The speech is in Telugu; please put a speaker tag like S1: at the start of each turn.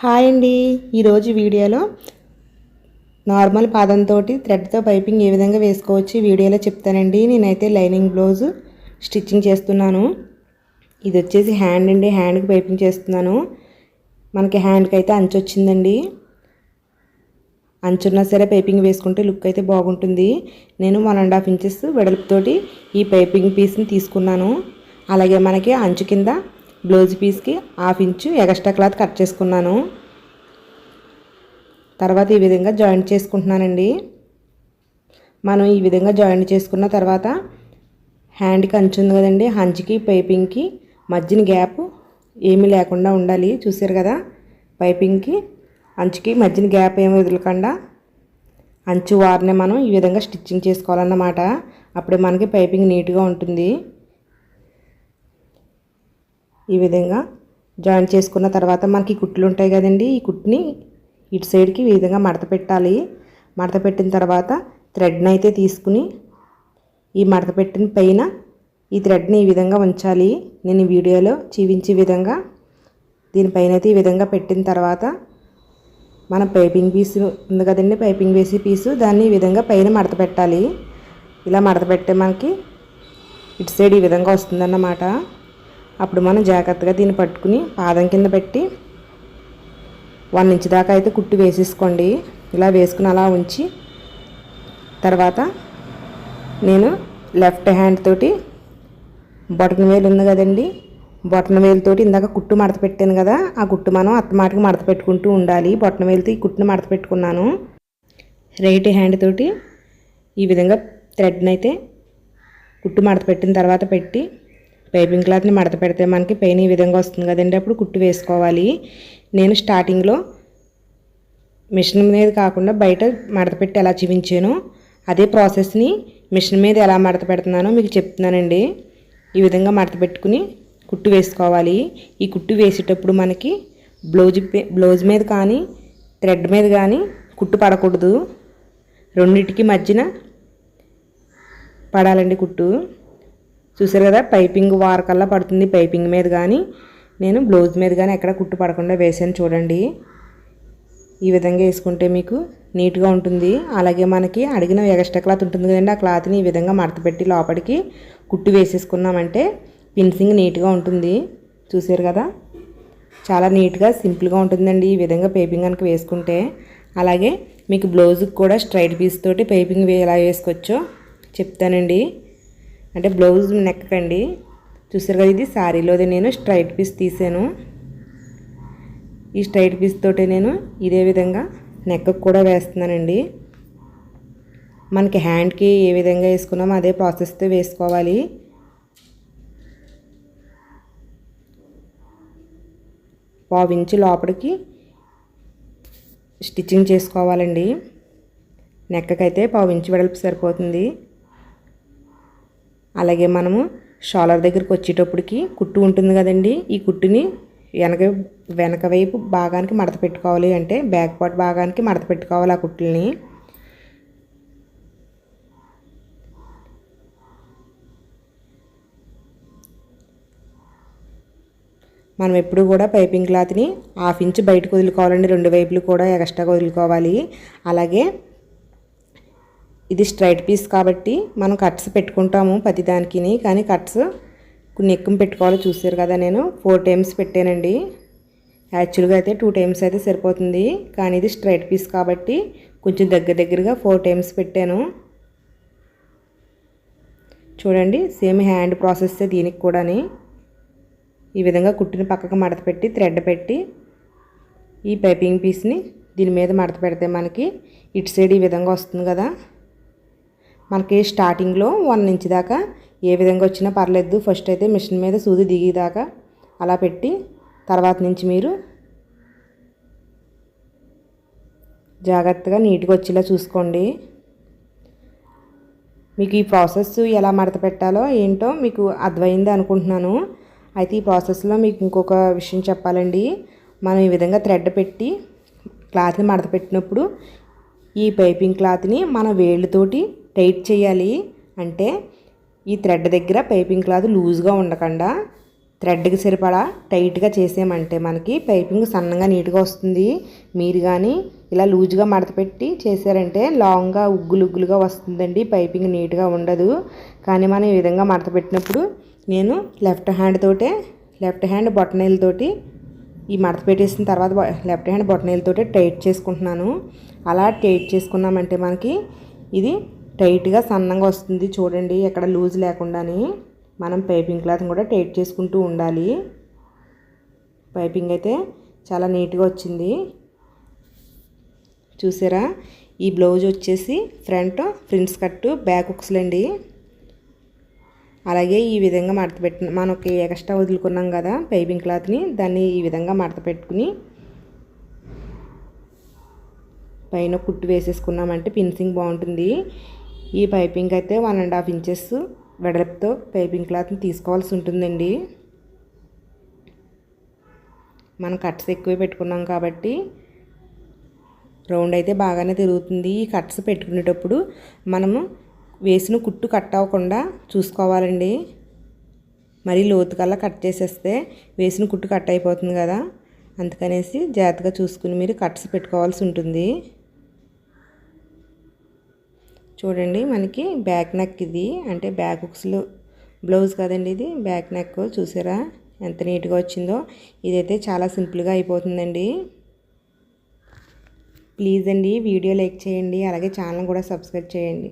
S1: హాయ్ అండి. ఈరోజు వీడియోలో నార్మల్ పాదంతో థ్రెడ్తో పైపింగ్ ఏ విధంగా వేసుకోవచ్చు ఈ వీడియోలో చెప్తానండి. నేనైతే లైనింగ్ బ్లౌజ్ స్టిచ్చింగ్ చేస్తున్నాను. ఇది వచ్చేసి హ్యాండ్ అండి. హ్యాండ్కి పైపింగ్ చేస్తున్నాను. మనకి హ్యాండ్కి అయితే అంచు వచ్చిందండి. అంచున్నా సరే పైపింగ్ వేసుకుంటే లుక్ అయితే బాగుంటుంది. నేను వన్ అండ్ హాఫ్ ఇంచెస్ వెడల్పుతోటి ఈ పైపింగ్ పీస్ని తీసుకున్నాను. అలాగే మనకి అంచు కింద బ్లౌజ్ పీస్కి half inch extra cloth cut చేసుకున్నాను. తర్వాత ఈ విధంగా జాయింట్ చేసుకుంటున్నానండి. మనం ఈ విధంగా జాయింట్ చేసుకున్న తర్వాత హ్యాండ్కి అంచు ఉంది కదండి హంచుకి పైపింగ్కి మధ్యన గ్యాప్ ఏమీ లేకుండా ఉండాలి. చూసారు కదా పైపింగ్కి అంచుకి మధ్యన గ్యాప్ ఏమి వదలకుండా అంచు వారిని మనం ఈ విధంగా స్టిచ్చింగ్ చేసుకోవాలన్నమాట. అప్పుడు మనకి పైపింగ్ నీట్గా ఉంటుంది. ఈ విధంగా జాయిన్ చేసుకున్న తర్వాత మనకి కుట్లు ఉంటాయి కదండి. ఈ కుట్ని ఇటు సైడ్కి ఈ విధంగా మడత పెట్టాలి. మడత పెట్టిన తర్వాత థ్రెడ్ని అయితే తీసుకుని ఈ మడత పెట్టిన పైన ఈ థ్రెడ్ని ఈ విధంగా ఉంచాలి. నేను ఈ వీడియోలో చూపించే విధంగా దీనిపైన అయితే ఈ విధంగా పెట్టిన తర్వాత మన పైపింగ్ పీసు ఉంది కదండి. పైపింగ్ వేసి పీసు దాన్ని ఈ విధంగా పైన మడత పెట్టాలి. ఇలా మడత పెట్టే మనకి ఇటు సైడ్ ఈ విధంగా వస్తుందన్నమాట. అప్పుడు మనం జాగ్రత్తగా దీన్ని పట్టుకుని పాదం కింద పెట్టి వన్ ఇంచ్ దాకా అయితే కుట్టు వేసేసుకోండి. ఇలా వేసుకుని అలా ఉంచి తర్వాత నేను లెఫ్ట్ హ్యాండ్ తోటి బొటన వేలు ఉంది కదండి. బొటన వేలుతోటి ఇందాక కుట్టు మడత పెట్టాను కదా ఆ కుట్టు మనం అత్తమాటికి మడత పెట్టుకుంటూ ఉండాలి. బొటన వేలుతో ఈ కుట్టును మడత పెట్టుకున్నాను. రైట్ హ్యాండ్ తోటి ఈ విధంగా థ్రెడ్ని అయితే కుట్టు మడత పెట్టిన తర్వాత పెట్టి పైపింగ్ క్లాత్ని మడత పెడితే మనకి పెయిన్ ఈ విధంగా వస్తుంది కదండి. అప్పుడు కుట్టు వేసుకోవాలి. నేను స్టార్టింగ్లో మిషన్ మీద కాకుండా బయట మడత పెట్టి ఎలా చూపించాను. అదే ప్రాసెస్ని మిషన్ మీద ఎలా మడత పెడుతున్నానో మీకు చెప్తున్నానండి. ఈ విధంగా మడత పెట్టుకుని కుట్టు వేసుకోవాలి. ఈ కుట్టు వేసేటప్పుడు మనకి బ్లౌజ్ బ్లౌజ్ మీద కానీ థ్రెడ్ మీద కానీ కుట్టు పడకూడదు. రెండింటికి మధ్యన పడాలండి కుట్టు. చూసారు కదా పైపింగ్ వారకల్లా పడుతుంది పైపింగ్ మీద కానీ నేను బ్లౌజ్ మీద కానీ ఎక్కడ కుట్టు పడకుండా వేసాను చూడండి. ఈ విధంగా వేసుకుంటే మీకు నీట్గా ఉంటుంది. అలాగే మనకి అడిగిన ఎగస్ట్రా క్లాత్ ఉంటుంది కదండి ఆ క్లాత్ని ఈ విధంగా మడత పెట్టి లోపలికి కుట్టు వేసేసుకున్నామంటే పిన్సింగ్ నీట్గా ఉంటుంది. చూసారు కదా చాలా నీట్గా సింపుల్గా ఉంటుందండి ఈ విధంగా పైపింగ్ కనుక వేసుకుంటే. అలాగే మీకు బ్లౌజ్కి కూడా స్ట్రైట్ పీస్ తోటి పైపింగ్ ఎలా వేసుకోవచ్చో చెప్తానండి. అంటే బ్లౌజ్ నెక్కండి చూసారు కదా ఇది శారీలోది నేను స్ట్రైట్ పీస్ తీసాను. ఈ స్ట్రైట్ పీస్ తోటి నేను ఇదే విధంగా నెక్ కూడా వేస్తున్నానండి. మనకి హ్యాండ్కి ఏ విధంగా వేసుకున్నామో అదే ప్రాసెస్తో వేసుకోవాలి. పావించి లోపలికి స్టిచ్చింగ్ చేసుకోవాలండి. నెక్కకైతే పావించి వెడల్పు సరిపోతుంది. అలాగే మనము షోలర్ దగ్గరికి వచ్చేటప్పటికి కుట్టు ఉంటుంది కదండి. ఈ కుట్టుని వెనక వెనక వైపు భాగానికి మడత పెట్టుకోవాలి అంటే బ్యాక్ పార్ట్ భాగానికి మడత పెట్టుకోవాలి ఆ కుట్టుల్ని. మనం ఎప్పుడు కూడా పైపింగ్ క్లాత్ని హాఫ్ ఇంచ్ బయటకు వదులుకోవాలండి. రెండు వైపులు కూడా ఎక్స్ట్రాగా వదులుకోవాలి. అలాగే ఇది స్ట్రైట్ పీస్ కాబట్టి మనం కట్స్ పెట్టుకుంటాము ప్రతిదానికి కానీ కట్స్ కొన్ని ఎక్కువ పెట్టుకోవాలో చూసారు కదా నేను. ఫోర్ టైమ్స్ పెట్టానండి. యాక్చువల్గా అయితే టూ టైమ్స్ అయితే సరిపోతుంది. కానీ ఇది స్ట్రైట్ పీస్ కాబట్టి కొంచెం దగ్గర దగ్గరగా ఫోర్ టైమ్స్ పెట్టాను. చూడండి సేమ్ హ్యాండ్ ప్రాసెస్ దీనికి కూడాని. ఈ విధంగా కుట్టిన పక్కకు మడత పెట్టి థ్రెడ్ పెట్టి ఈ పైపింగ్ పీస్ని దీని మీద మడత పెడితే మనకి ఇటు సైడ్ ఈ విధంగా వస్తుంది కదా. మనకి స్టార్టింగ్లో వన్ ఇంచ్ దాకా ఏ విధంగా వచ్చినా పర్లేదు. ఫస్ట్ అయితే మిషన్ మీద సూది దిగేదాకా అలా పెట్టి తర్వాత నుంచి మీరు జాగ్రత్తగా నీట్గా వచ్చేలా చూసుకోండి. మీకు ఈ ప్రాసెస్ ఎలా మడత పెట్టాలో ఏంటో మీకు అర్థమైంది అనుకుంటున్నాను. అయితే ఈ ప్రాసెస్లో మీకు ఇంకొక విషయం చెప్పాలండి. మనం ఈ విధంగా థ్రెడ్ పెట్టి క్లాత్ని మడత పెట్టినప్పుడు ఈ పైపింగ్ క్లాత్ని మన వేళ్ళతోటి టైట్ చేయాలి అంటే ఈ థ్రెడ్ దగ్గర పైపింగ్ క్లాత్ లూజ్గా ఉండకుండా థ్రెడ్కి సరిపడా టైట్గా చేసామంటే మనకి పైపింగ్ సన్నగా నీట్గా వస్తుంది. మీరు కానీ ఇలా లూజ్గా మడత పెట్టి చేశారంటే లాంగ్గా ఉగ్గులు ఉగ్గులుగా వస్తుందండి. పైపింగ్ నీట్గా ఉండదు. కానీ మనం ఈ విధంగా మడత పెట్టినప్పుడు నేను లెఫ్ట్ హ్యాండ్ తోటే లెఫ్ట్ హ్యాండ్ బొట్టనీళ్ళతోటి ఈ మడత పెట్టేసిన తర్వాత లెఫ్ట్ హ్యాండ్ బొట్టనీళ్ళతోటి టైట్ చేసుకుంటున్నాను. అలా టైట్ చేసుకున్నామంటే మనకి ఇది టైట్గా సన్నంగా వస్తుంది చూడండి ఎక్కడ లూజ్ లేకుండాని. మనం పైపింగ్ క్లాత్ కూడా టైట్ చేసుకుంటూ ఉండాలి. పైపింగ్ అయితే చాలా నీట్గా వచ్చింది. చూసారా? ఈ బ్లౌజ్ వచ్చేసి ఫ్రంట్ ఫ్రింట్స్ కట్టు బ్యాక్ అండి. అలాగే ఈ విధంగా మడత పెట్టిన మనం ఒక ఎక్స్ట్రా వదులుకున్నాం కదా పైపింగ్ క్లాత్ని దాన్ని ఈ విధంగా మడత పెట్టుకుని పైన కుట్టు వేసేసుకున్నామంటే ఫిన్సింగ్ బాగుంటుంది. ఈ పైపింగ్ అయితే వన్ అండ్ హాఫ్ ఇంచెస్ వెడల్పుతో పైపింగ్ క్లాత్ని తీసుకోవాల్సి ఉంటుందండి. మనం కట్స్ ఎక్కువ పెట్టుకున్నాం కాబట్టి రౌండ్ అయితే బాగానే తిరుగుతుంది. ఈ కట్స్ పెట్టుకునేటప్పుడు మనము వేసిన కుట్టు కట్ అవ్వకుండా చూసుకోవాలండి. మరీ లోతుకల్లా కట్ చేసేస్తే వేసిన కుట్టు కట్ అయిపోతుంది కదా. అందుకనేసి జాగ్రత్తగా చూసుకుని మీరు కట్స్ పెట్టుకోవాల్సి ఉంటుంది. చూడండి మనకి బ్యాక్ నెక్ ఇది. అంటే బ్యాక్ హుక్స్లో బ్లౌజ్ కదండి ఇది. బ్యాక్ నెక్ చూసారా? ఎంత నీట్గా వచ్చిందో. ఇదైతే చాలా సింపుల్గా అయిపోతుందండి. ప్లీజ్ అండి వీడియో లైక్ చేయండి. అలాగే ఛానల్ కూడా సబ్స్క్రైబ్ చేయండి.